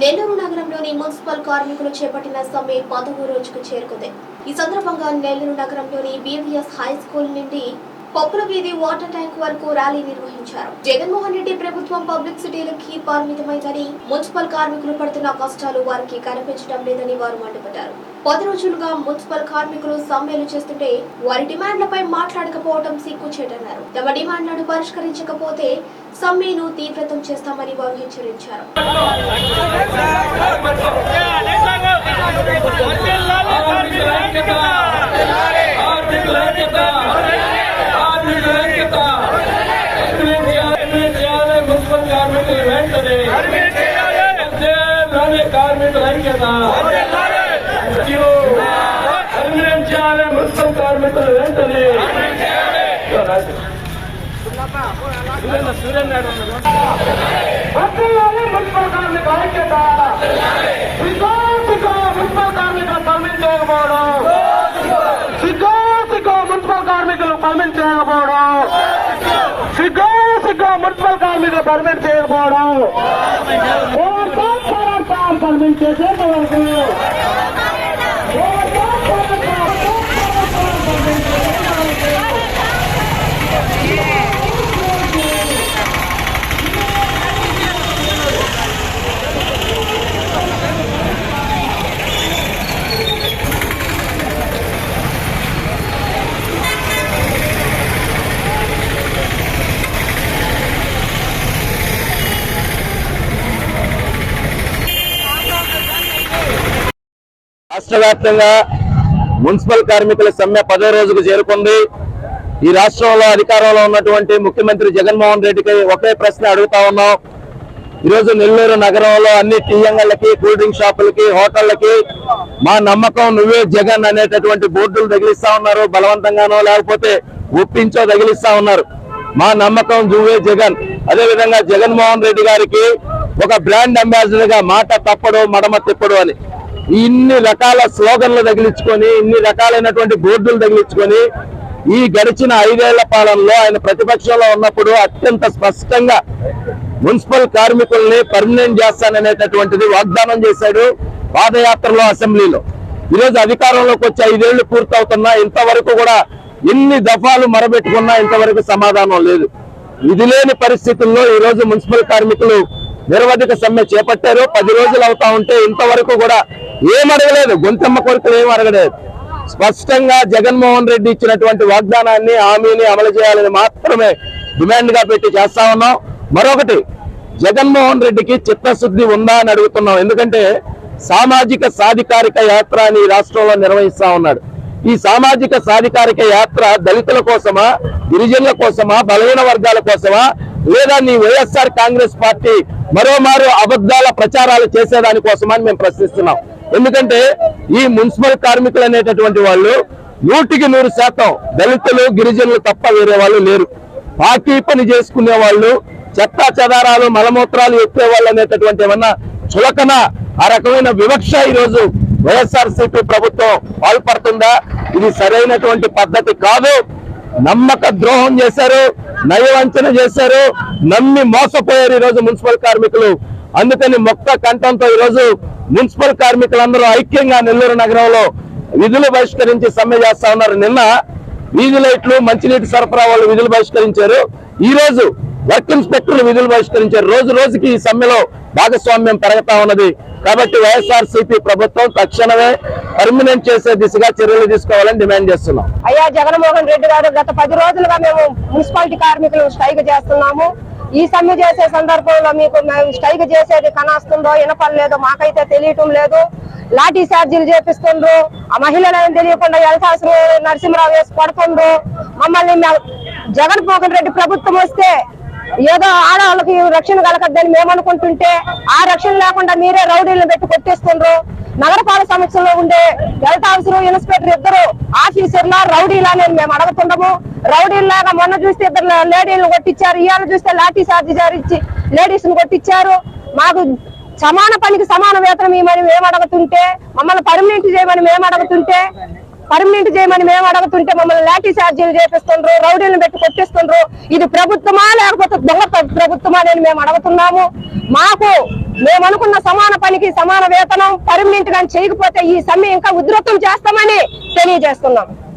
నెల్లూరు నగరంలోని మున్సిపల్ కార్మికులు చేపట్టిన సమ్మె పదవ రోజుకు చేరుకుంది. ఈ సందర్భంగా నెల్లూరు నగరంలోని బీవీఎస్ హై స్కూల్ నుండి పప్పుల వీధి వాటర్ ట్యాంక్ వరకు ర్యాలీ నిర్వహించారు జగన్మోహన్ రెడ్డి ప్రభుత్వం పబ్లిక్ సిటీలకి పరిమితమైందని మున్సిపల్ కార్మికులు పడుతున్న కష్టాలు వారికి కనిపించడం లేదని వారు మండిపడ్డారు పది రోజులుగా మున్సిపల్ కార్మికులు సమ్మెలు చేస్తుంటే వారి డిమాండ్లపై మాట్లాడకపోవడం సిగ్గుచేటన్నారు తమ డిమాండ్లను పరిష్కరించకపోతే సమ్మెను తీవ్రతం చేస్తామని వారు హెచ్చరించారు మున్సిపల్ మీద కార్మికుల ఐక్యత పర్మనెంట్ చేయాలి మున్సిపల్ కార్మికులు వెంటనే. సూర్యన్ మున్సిపల్ కార్మిక ఐక్యత సిగ్గో మున్సిపల్ కార్మికులు పర్మిట్ చేయకపోవడం. సిగ్గో మున్సిపల్ కార్మికులు పర్మిట్ చేయకపోవడం. సిగ్గా సిగ్గా మున్సిపల్ కార్మికులు పర్మిట్ చేయకపోవడం. పోరాటం, పర్మిట్ చేసేంత వరకు పోరాటం, పోరాటం, పోరాటం, పర్మిట్ చేసేంత వరకు. రాష్ట్ర వ్యాప్తంగా మున్సిపల్ కార్మికుల సమ్మె పదో రోజుకు చేరుకుంది. ఈ రాష్ట్రంలో అధికారంలో ఉన్నటువంటి ముఖ్యమంత్రి జగన్మోహన్ రెడ్డికి ఒకే ప్రశ్న అడుగుతా ఉన్నాం. ఈరోజు నెల్లూరు నగరంలో అన్ని టీఎంఎల్కి కూల్ డ్రింక్ షాపులకి హోటళ్ళకి మా నమ్మకం నువ్వే జగన్ అనేటటువంటి బోర్డులు తగిలిస్తా ఉన్నారు. బలవంతంగానో లేకపోతే ఒప్పించో తగిలిస్తా ఉన్నారు. మా నమ్మకం నువ్వే జగన్. అదే విధంగా జగన్మోహన్ రెడ్డి గారికి ఒక బ్రాండ్ అంబాసిడర్గా మాట తప్పడు మడమ తిప్పడు అని. ఇన్ని రకాల స్లోగన్లు తగిలించుకొని ఇన్ని రకాలైనటువంటి బోర్డులు తగిలించుకొని ఈ గడిచిన ఐదేళ్ళ పాలనలో ఆయన ప్రతిపక్షంలో ఉన్నప్పుడు అత్యంత స్పష్టంగా మున్సిపల్ కార్మికుల్ని పర్మనెంట్ చేస్తాననేటటువంటిది వాగ్దానం చేశాడు పాదయాత్రలో అసెంబ్లీలో. ఈరోజు అధికారంలోకి వచ్చి ఐదేళ్ళు పూర్తవుతున్నా ఇంతవరకు కూడా ఎన్ని దఫాలు మరబెట్టుకున్నా ఇంతవరకు సమాధానం లేదు. ఇది లేని పరిస్థితుల్లో ఈరోజు మున్సిపల్ కార్మికులు నిరవధిక సమ్మె చేపట్టారు. పది రోజులు అవుతా ఉంటే ఇంతవరకు కూడా ఏం అడగలేదు. గొంతెమ్మ కొడుకులు ఏం అడగలేదు. స్పష్టంగా జగన్మోహన్ రెడ్డి ఇచ్చినటువంటి వాగ్దానాన్ని హామీని అమలు చేయాలని మాత్రమే డిమాండ్గా పెట్టి చేస్తా ఉన్నాం. మరొకటి జగన్మోహన్ రెడ్డికి చిత్తశుద్ధి ఉందా అని అడుగుతున్నాం. ఎందుకంటే సామాజిక సాధికారిక యాత్ర అని రాష్ట్రంలో నిర్వహిస్తా ఉన్నాడు. ఈ సామాజిక సాధికారిక యాత్ర దళితుల కోసమా గిరిజనుల కోసమా బలహీన వర్గాల కోసమా లేదా నీ వైఎస్ఆర్ కాంగ్రెస్ పార్టీ మరోమారు అబద్ధాల ప్రచారాలు చేసేదాని కోసమా అని మేము ప్రశ్నిస్తున్నాం. ఎందుకంటే ఈ మున్సిపల్ కార్మికులు అనేటటువంటి వాళ్ళు నూటికి నూరు శాతం దళితులు గిరిజనులు తప్ప వేరే వాళ్ళు లేరు. పార్టీ పని చేసుకునే వాళ్ళు చెత్త చెదారాలు మలమూత్రాలు ఎత్తే వాళ్ళు అనేటటువంటి ఏమన్నా చులకన ఆ రకమైన వివక్ష ఈ రోజు ప్రభుత్వం పాల్పడుతుందా? ఇది సరైనటువంటి పద్ధతి కాదు. నమ్మక ద్రోహం చేశారు నయవంచన చేశారు నమ్మి మోసపోయారు ఈరోజు మున్సిపల్ కార్మికులు. అందుకని మొక్క కంఠంతో ఈ రోజు మున్సిపల్ కార్మికులందరూ ఐక్యంగా నెల్లూరు నగరంలో విధులు బహిష్కరించి సమ్మె చేస్తా ఉన్నారు. నిన్న వీధి లైట్లు మంచినీటి సరఫరా వాళ్ళు విధులు బహిష్కరించారు. ఈ రోజు వర్క్ ఇన్స్పెక్టర్లు విధులు బహిష్కరించారు. రోజు రోజుకి ఈ సమ్మెలో భాగస్వామ్యం పెరగతా ఉన్నది. కాబట్టి వైఎస్ఆర్సీపీ ప్రభుత్వం తక్షణమే పర్మినెంట్ చేసే దిశగా చర్యలు తీసుకోవాలని డిమాండ్ చేస్తున్నాం. అయ్యా జగన్మోహన్ రెడ్డి గారు గత పది రోజులుగా మేము మున్సిపాలిటీ కార్మికులు స్ట్రైక్ చేస్తున్నాము. ఈ సమ్మె చేసే సందర్భంలో మీకు మేము స్ట్రైక్ చేసేది కనాస్తుందో వినపడలేదో మాకైతే తెలియటం లేదు. లాఠీ ఛార్జీలు చేపిస్తుండ్రు. ఆ మహిళలను తెలియకుండా ఎలసాసులు నరసింహరావు వేసి పడుతుండ్రు. మమ్మల్ని జగన్ జగన్మోహన్ రెడ్డి ప్రభుత్వం వస్తే ఏదో ఆడవాళ్ళకి రక్షణ కలగద్దని మేము అనుకుంటుంటే ఆ రక్షణ లేకుండా మీరే రౌడీలను పెట్టి కొట్టేస్తుండ్రు. నగరపాలక సమక్షంలో ఉండే హెల్త్ ఇన్స్పెక్టర్ ఇద్దరు ఆఫీసర్ల రౌడీలా నేను మేము అడుగుతుండము. రౌడీలాగా మొన్న చూస్తే ఇద్దరు లేడీలను కొట్టించారు ఇవాళ చూస్తే లాఠీ చార్జ్ జారిచ్చి లేడీస్ను కొట్టించారు. మాకు సమాన పనికి సమాన వేతనం ఇవ్వమని మేము అడుగుతుంటే మమ్మల్ని పర్మనెంట్ చేయమని మేము అడుగుతుంటే పర్మనెంట్ చేయమని మేము అడుగుతుంటే మమ్మల్ని లాఠీ చార్జీలు చేపిస్తుండ్రు రౌడీలను పెట్టి కొట్టిస్తుండ్రు. ఇది ప్రభుత్వమా లేకపోతే దొంగ ప్రభుత్వమా అని మేము అడుగుతున్నాము. మాకు మేము అనుకున్న సమాన పనికి సమాన వేతనం పర్మనెంట్గా చేయకపోతే ఈ సమ్మె ఇంకా ఉధృతం చేస్తామని తెలియజేస్తున్నాం